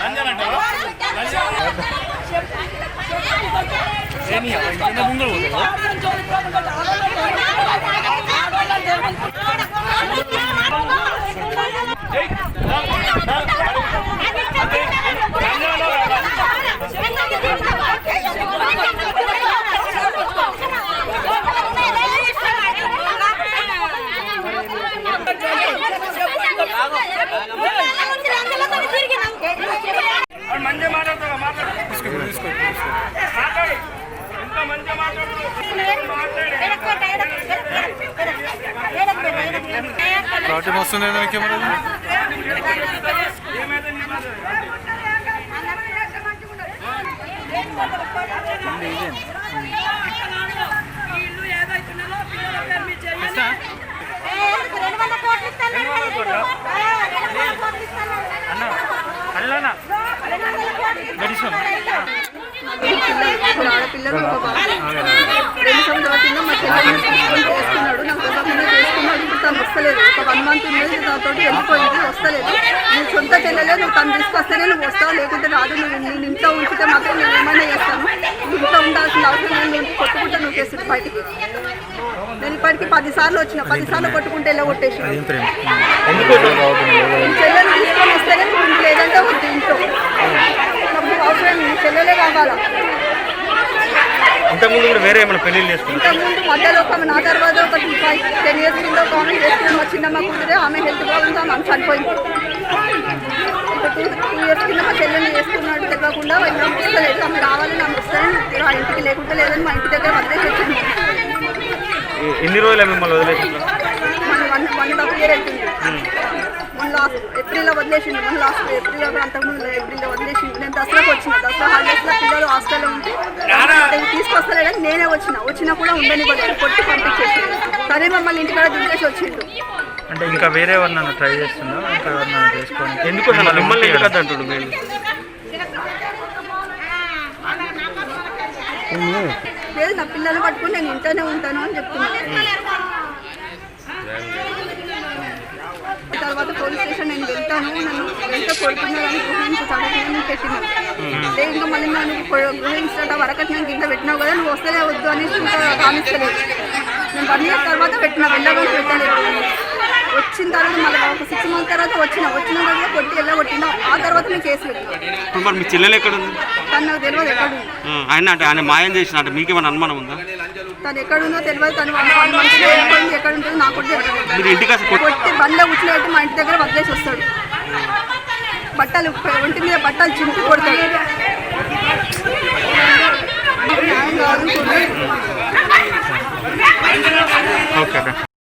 రంజాన్ అంటే ముందు మంచిగా మాట్లాడతావా మాట్లాడు మాట్లాడు ఎంత మంచిగా మాట్లాడు పార్టీ వస్తున్నాయి దానికి మరి ఏమైతే ఆడపిల్లలు ఒక రెండు సంవత్సరాల కింద మా చెల్లెల్ని తీసుకొని చేసుకున్నాడు నాకు తెలియకుండా చేసుకున్నాడు ఇప్పుడు తను వస్తలేదు ఒక వన్ మంత్ ఉన్నది నాతో వెళ్ళిపోయింది వస్తలేదు. నీ సొంత చెల్లెలే నువ్వు తను తీసుకొస్తేనే నువ్వు వస్తావు? లేకుంటే రాదు నువ్వు నేను ఇంట్లో ఉంచితే మాత్రం నేను ఏమైనా చేస్తాను. ఇంట్లో ఉండాల్సిన అవసరం లేదు నువ్వు కొట్టుకుంటా నువ్వు చేస్తుంది బయటికి. నేను ఇప్పటికి పది సార్లు వచ్చిన పది సార్లు కొట్టుకుంటే ఎలా కొట్టేసి? చెల్లెలు తీసుకొని వస్తేనే నువ్వు ఇంట్లో లేదంటే వద్దు ఇంట్లో. అవసరం చెల్లెలే కావాలా? ఇంతకుముందు కూడా వేరే ఏమైనా పెళ్ళిళ్ళు చేసుకున్నా ఇంతకుముందు మధ్యలో ఒక నా తర్వాత ఒక ఫైవ్ టెన్ ఇయర్స్ కింద ఒక ఆమె చేసుకుని మా చిన్నమ్మ కూతురే ఆమె హెల్త్ ప్రాబ్లమ్స్ ఆమె చనిపోయింది. ఒక టూ టూ ఇయర్స్ కింద మా చెల్లెల్ని చేసుకున్నాడు తెలియకుండా ఇంకా వస్తలేదు. ఆమె రావాలని ఆమె వస్తారని ఆ ఇంటికి లేకుండా లేదని మా ఇంటి దగ్గర వదిలేసి వచ్చింది ఎన్ని రోజులు మిమ్మల్ని వదిలేసి? One one and half year అవుతుంది. మన లాస్ట్ ఏప్రిల్లో వదిలేసింది మన లాస్ట్ ఏప్రిల్ అంతకుముందు ఏప్రిల్లో వదిలేసింది నేను దసరాకు వచ్చిన దసరా హాలిడేస్లో పిల్లలు హాస్టల్లో ఉంటే అతన్ని తీసుకొస్తలేదని నేనే వచ్చిన. వచ్చినా కూడా ఉండనివ్వలేదు కొట్టి పంపించేసి సరే మమ్మల్ని ఇంటికాడ దించేసి వచ్చిండు. అంటే ఇంకా వేరే ఎవరినైనా ట్రై చేస్తున్నా ఇంకా ఎవరినైనా చేసుకోండి ఎందుకు మిమ్మల్ని ఎందుకు అంటాడు మేము లేదు నా పిల్లల్ని పట్టుకుని నేను ఇంట్లోనే ఉంటాను అని చెప్తున్నాను తర్వాత పోలీస్ స్టేషన్ నేను వెళ్తాను. నన్ను ఎంత కొడుతున్నారని గృహించి చదువుకుని పెట్టినాను లేదు ఇంకా మళ్ళీ నన్ను గృహించట వరకటి నేను కింద పెట్టినావు కదా నువ్వు వస్తేనే వద్దు అనేసి ఇంకా కానిస్తలేదు నేను వన్ ఇయర్ తర్వాత పెట్టిన వెళ్ళగానే పెట్టలేదు వచ్చిన తర్వాత మళ్ళీ ఒక సిక్స్ మంత్ తర్వాత వచ్చిన. వచ్చిన తర్వాత కొట్టి వెళ్ళ కొట్టిన ఆ తర్వాత నేను కేసు పెట్టిన. మీ చెల్లెలు ఎక్కడ ఉంది? తను నాకు తెలియదు ఎక్కడ ఉంది. ఆయన అంటే ఆయన మాయం చేసిన అంటే మీకేమైనా అనుమానం ఉందా? తను ఎక్కడుందో తెలియదు తను వెళ్ళిపోయింది ఎక్కడ ఉంటుందో నాకు కొట్టి బండ్లో కూర్చునేట్టు మా ఇంటి దగ్గర వదిలేసి వస్తాడు. బట్టలు ఒంటి మీద బట్టలు చింపి కొడతాడు